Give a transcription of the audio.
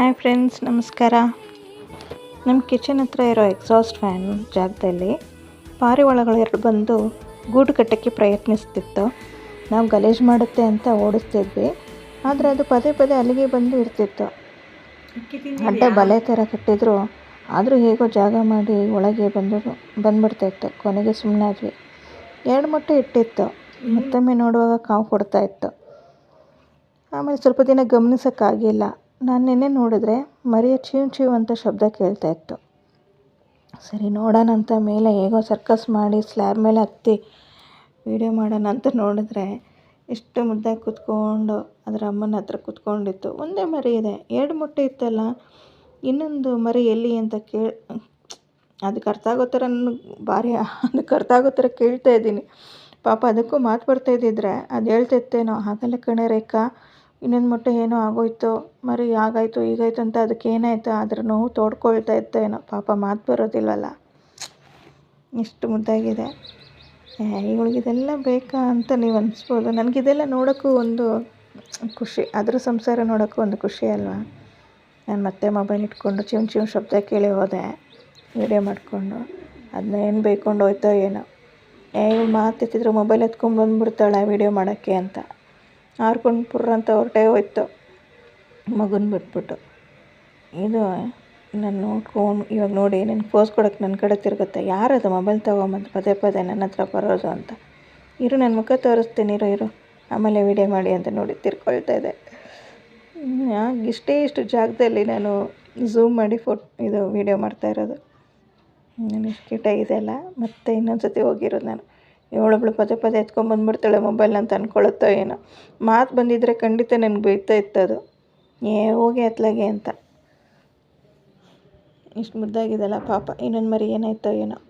Hi friends, ನಮಸ್ಕಾರ. ನಮ್ಮ kitchen ಹತ್ರ ಇರೋ ಎಕ್ಸಾಸ್ಟ್ ಫ್ಯಾನ್ ಜಾಗದಲ್ಲಿ ಪಾರಿವಾಳಗಳು ಎರಡು ಬಂದು ಗೂಡು ಕಟ್ಟೋಕ್ಕೆ ಪ್ರಯತ್ನಿಸ್ತಿತ್ತು. ನಾವು ಗಲೇಜ್ ಮಾಡುತ್ತೆ ಅಂತ ಓಡಿಸ್ತಿದ್ವಿ. ಆದರೆ ಅದು ಪದೇ ಪದೇ ಅಲ್ಲಿಗೆ ಬಂದು ಇರ್ತಿತ್ತು. ಅಡ್ಡ ಬಲೆ ಥರ ಕಟ್ಟಿದ್ರು. ಆದರೂ ಹೇಗೋ ಜಾಗ ಮಾಡಿ ಒಳಗೆ ಬಂದು ಬಂದ್ಬಿಡ್ತಾಯಿತ್ತು ಕೊನೆಗೆ ಸುಮ್ಮನಾದ್ವಿ ಎರಡು ಮೊಟ್ಟೆ ಇಟ್ಟಿತ್ತು. ಮತ್ತೊಮ್ಮೆ ನೋಡುವಾಗ ಕಾವು ಕೊಡ್ತಾ ಇತ್ತು. ಆಮೇಲೆ ಸ್ವಲ್ಪ ದಿನ ಗಮನಿಸೋಕ್ಕಾಗಿಲ್ಲ. ನಾನು ನಿನ್ನೆ ನೋಡಿದ್ರೆ ಮರಿಯ ಚೀವ್ ಚೀವ್ ಅಂತ ಶಬ್ದ ಕೇಳ್ತಾ ಇತ್ತು. ಸರಿ ನೋಡೋಣ ಅಂತ ಮೇಲೆ ಹೇಗೋ ಸರ್ಕಸ್ ಮಾಡಿ ಸ್ಲ್ಯಾಬ್ ಮೇಲೆ ಹತ್ತಿ ವೀಡಿಯೋ ಮಾಡೋಣ ಅಂತ ನೋಡಿದ್ರೆ ಎಷ್ಟು ಮುದ್ದಾಗಿ ಕುತ್ಕೊಂಡು ಅದರ ಅಮ್ಮನ ಹತ್ರ ಕೂತ್ಕೊಂಡಿತ್ತು. ಒಂದೇ ಮರಿ ಇದೆ. ಎರಡು ಮೊಟ್ಟೆ ಇತ್ತಲ್ಲ, ಇನ್ನೊಂದು ಮರಿ ಎಲ್ಲಿ ಅಂತ ಕೇಳಿ ಅದಕ್ಕೆ ಅರ್ಥ ಆಗೋ ಥರ ನನಗೆ ಭಾರಿ ಅದಕ್ಕೆ ಅರ್ಥ ಆಗೋ ಥರ ಕೇಳ್ತಾ ಇದ್ದೀನಿ. ಪಾಪ ಅದಕ್ಕೂ ಮಾತು ಬರ್ತಾ ಇದ್ದಿದ್ರೆ ಅದು ಹೇಳ್ತಿತ್ತೇನೋ, ಹಾಗಲ್ಲ ಕಣೆ ರೇಖಾ. ಇನ್ನೊಂದು ಮೊಟ್ಟೆ ಏನೋ ಆಗೋಯ್ತು, ಮರಿ ಹಾಗಾಯ್ತು ಹೀಗಾಯ್ತು ಅಂತ ಅದಕ್ಕೆ ಏನಾಯಿತು ಅದ್ರ ನೋವು ತೋಡ್ಕೊಳ್ತಾ ಇತ್ತು ಏನೋ. ಪಾಪ ಮಾತು ಬರೋದಿಲ್ವಲ್ಲ ಇಷ್ಟು ಮುದ್ದಾಗಿದೆ. ಇವಳಿಗಿದೆಲ್ಲ ಬೇಕಾ ಅಂತ ನೀವು ಅನಿಸ್ಬೋದು. ನನಗಿದೆಲ್ಲ ನೋಡೋಕ್ಕೂ ಒಂದು ಖುಷಿ. ಅದರ ಸಂಸಾರ ನೋಡೋಕ್ಕೂ ಒಂದು ಖುಷಿ ಅಲ್ವಾ? ನಾನು ಮತ್ತೆ ಮೊಬೈಲ್ ಇಟ್ಕೊಂಡು ಚಿಮ್ ಚಿಮ್ ಶಬ್ದ ಕೇಳಿ ಹೋದೆ ವಿಡಿಯೋ ಮಾಡಿಕೊಂಡು. ಅದನ್ನ ಏನು ಬೈಕೊಂಡು ಹೋಯ್ತೋ ಏನೋ. ಏ, ಇವಳು ಮಾತಿತ್ತಿದ್ರು ಮೊಬೈಲ್ ಎತ್ಕೊಂಡು ಬಂದುಬಿಡ್ತಾಳೆ ವಿಡಿಯೋ ಮಾಡೋಕ್ಕೆ ಅಂತ. ಹಾರ್ಕೊಂಡು ಪುರ್ರ ಅಂತ ಹೊರಟೇ ಹೋಯ್ತು. ಮಗುನ ಬಿಟ್ಬಿಟ್ಟು. ಇದು ನಾನು ನೋಡ್ಕೊಂಡು ಇವಾಗ ನೋಡಿ ನನಗೆ ಪೋಸ್ ಕೊಡೋಕ್ಕೆ ನನ್ನ ಕಡೆ ತಿರುಗುತ್ತೆ. ಯಾರದು ಮೊಬೈಲ್ ತೊಗೊಂಬಂದು ಪದೇ ಪದೇ ನನ್ನ ಹತ್ರ ಬರೋದು ಅಂತ. ಇರು ನನ್ನ ಮುಖ ತೋರಿಸ್ತೀನಿ, ಇರು ಇರು. ಆಮೇಲೆ ವೀಡಿಯೋ ಮಾಡಿ ಅಂತ ನೋಡಿ ತಿರ್ಕೊಳ್ತಾ ಇದೆ. ಯಾಕೆ ಇಷ್ಟೇ ಇಷ್ಟು ಜಾಗದಲ್ಲಿ ನಾನು ಝೂಮ್ ಮಾಡಿ ಫೋಟ್, ಇದು ವೀಡಿಯೋ ಮಾಡ್ತಾ ಇರೋದು. ನಾನು ಎಷ್ಟು ಇದೆಯಲ್ಲ? ಮತ್ತೆ ಇನ್ನೊಂದು ಸತಿ ಹೋಗಿರೋದು ನಾನು. ಇವಳೊಬ್ಳು ಪದೇ ಪದೇ ಎತ್ಕೊಂಬಂದ್ಬಿಡ್ತಾಳೆ ಮೊಬೈಲ್ ಅಂತ ಅನ್ಕೊಳುತ್ತೋ ಏನೋ. ಮಾತು ಬಂದಿದ್ದರೆ ಖಂಡಿತ ನನಗೆ ಬೈತಾ ಇತ್ತದು. ಏ, ಹೋಗಿ ಅತ್ಲಾಗೆ ಅಂತ. ಇಷ್ಟು ಮುದ್ದಾಗಿದೆಲ್ಲ ಪಾಪ, ಇನ್ನೊಂದು ಮರಿ ಏನಾಯ್ತೋ ಏನೋ.